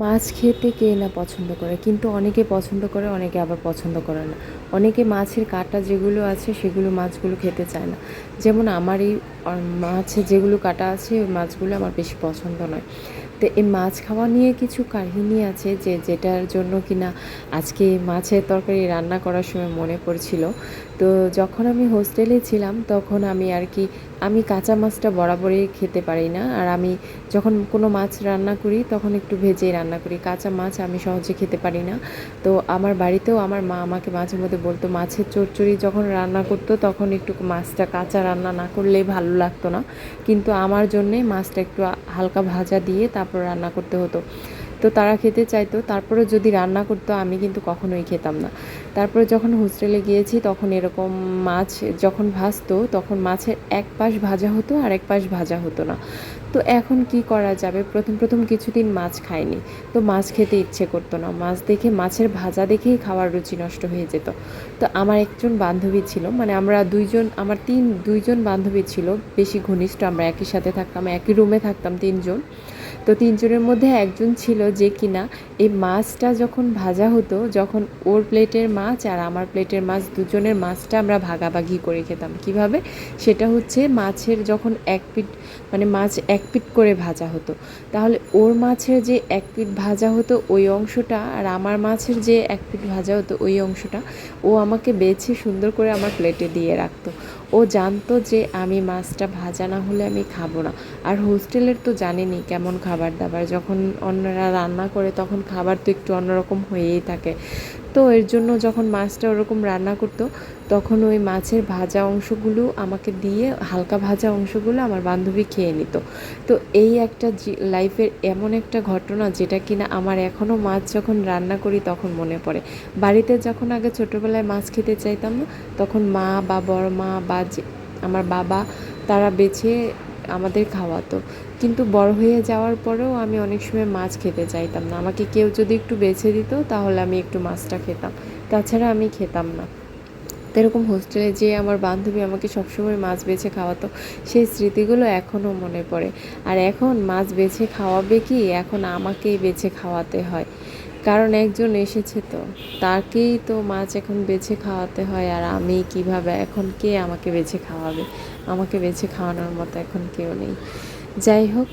মাছ খেতে কে না পছন্দ করে? কিন্তু অনেকে পছন্দ করে, অনেকে আবার পছন্দ করে না। অনেকে মাছের কাঁটা যেগুলো আছে, সেগুলো মাছগুলো খেতে চায় না। যেমন আমার এই মাছে যেগুলো কাটা আছে, ওই মাছগুলো আমার বেশি পছন্দ নয়। তো, এই মাছ খাওয়া নিয়ে কিছু কাহিনী আছে যে, যেটার জন্য কিনা আজকে মাছের তরকারি রান্না করার সময় মনে পড়ছিল। তো যখন আমি হোস্টেলে ছিলাম, তখন আমি আর কি, আমি কাঁচা মাছটা বরাবরই খেতে পারি না। আর আমি যখন কোনো মাছ রান্না করি, তখন একটু ভেজেই রান্না করি। কাঁচা মাছ আমি সহজে খেতে পারি না। তো আমার বাড়িতেও আমার মা আমাকে মাঝে মধ্যে বলতো, মাছের চচ্চড়ি যখন রান্না করতো, তখন একটু মাছটা কাঁচা রান্না না করলে ভালো লাগতো না। কিন্তু আমার জন্যে মাছটা একটু হালকা ভাজা দিয়ে তারপর রান্না করতে হতো। তো তারা খেতে চাইতো। তারপরে যদি রান্না করতো, আমি কিন্তু কখনোই খেতাম না। তারপরে যখন হোস্টেলে গিয়েছি, তখন এরকম মাছ যখন ভাজতো, তখন মাছের এক পাশ ভাজা হতো আর এক পাশ ভাজা হতো না। তো এখন কি করা যাবে? প্রথম প্রথম কিছুদিন মাছ খাইনি। তো মাছ খেতে ইচ্ছে করতো না। মাছ দেখে, মাছের ভাজা দেখেই খাওয়ার রুচি নষ্ট হয়ে যেত। তো আমার একজন বান্ধবী ছিল মানে আমরা দুইজন, আমার তিন, দুইজন বান্ধবী ছিল, বেশি ঘনিষ্ঠ, আমরা একই সাথে থাকতাম, একই রুমে থাকতাম তিনজন। তো তিনজনের মধ্যে একজন ছিল যে কিনা, এই মাছটা যখন ভাজা হতো, যখন ওর প্লেটের মাছ আর আমার প্লেটের মাছ, দুজনের মাছটা আমরা ভাগাভাগি করে খেতাম। কীভাবে? সেটা হচ্ছে মাছের যখন এক পিট মানে মাছ এক পিট করে ভাজা হতো। তাহলে ওর মাছের যে এক পিট ভাজা হতো, ওই অংশটা আর আমার মাছের যে এক পিট ভাজা হতো, ওই অংশটা ও আমাকে বেছে সুন্দর করে আমার প্লেটে দিয়ে রাখতো। ও জানতো যে আমি মাছটা ভাজা না হলে আমি খাব না। আর হোস্টেলের তো জানেনই কেমন খাবার দাবার যখন অন্যরা রান্না করে, তখন খাবার তো একটু অন্যরকম হয়েই থাকে। তো এর জন্য যখন মাছটা ওরকম রান্না করতো, তখন ওই মাছের ভাজা অংশগুলো আমাকে দিয়ে, হালকা ভাজা অংশগুলো আমার বান্ধবী খেয়ে নিত। তো এই একটা লাইফের এমন একটা ঘটনা যেটা কিনা আমার এখনও মাছ যখন রান্না করি তখন মনে পড়ে। বাড়িতে যখন আগে ছোটোবেলায় মাছ খেতে চাইতাম না তখন মা বা বড় মা বা আমার বাবা তারা বেছে আমাদের খাওয়াতো। কিন্তু বড় হয়ে যাওয়ার পরেও আমি অনেক সময় মাছ খেতে চাইতাম না। আমাকে কেউ যদি একটু বেছে দিত, তাহলে আমি একটু মাছটা খেতাম। তাছাড়া আমি খেতাম না। এরকম হোস্টেলে যে আমার বান্ধবী আমাকে সবসময় মাছ বেছে খাওয়াতো। সেই স্মৃতিগুলো এখনও মনে পড়ে। আর এখন মাছ বেছে খাওয়াবে কি? এখন আমাকেই বেছে খাওয়াতে হয়। কারণ একজন এসেছে তো, তাকেই তো মাছ এখন বেছে খাওয়াতে হয়। আর আমি কীভাবে, এখন কে আমাকে বেছে খাওয়াবে? আমাকে বেছে খাওয়ানোর মতো এখন কেউ নেই। যাই হোক,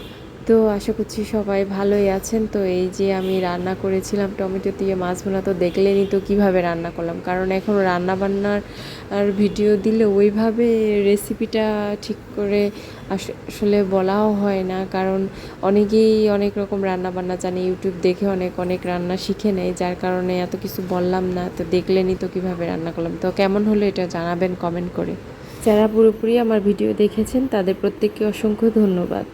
তো আশা করছি সবাই ভালোই আছেন। তো এই যে আমি রান্না করেছিলাম টমেটো দিয়ে মাছ তো দেখলেনই তো কীভাবে রান্না করলাম। কারণ এখন রান্না বান্নার আর ভিডিও দিলে ওইভাবে রেসিপিটা ঠিক করে আসলে বলাও হয় না। কারণ অনেকেই অনেক রকম রান্না বান্না জানে ইউটিউব দেখে অনেক অনেক রান্না শিখে নেয়। যার কারণে এত কিছু বললাম না, তো দেখলেনই তো কীভাবে রান্না করলাম। তো কেমন হলো এটা জানাবেন কমেন্ট করে। যারা পুরোপুরি আমার ভিডিও দেখেছেন তাদের প্রত্যেককে অসংখ্য ধন্যবাদ।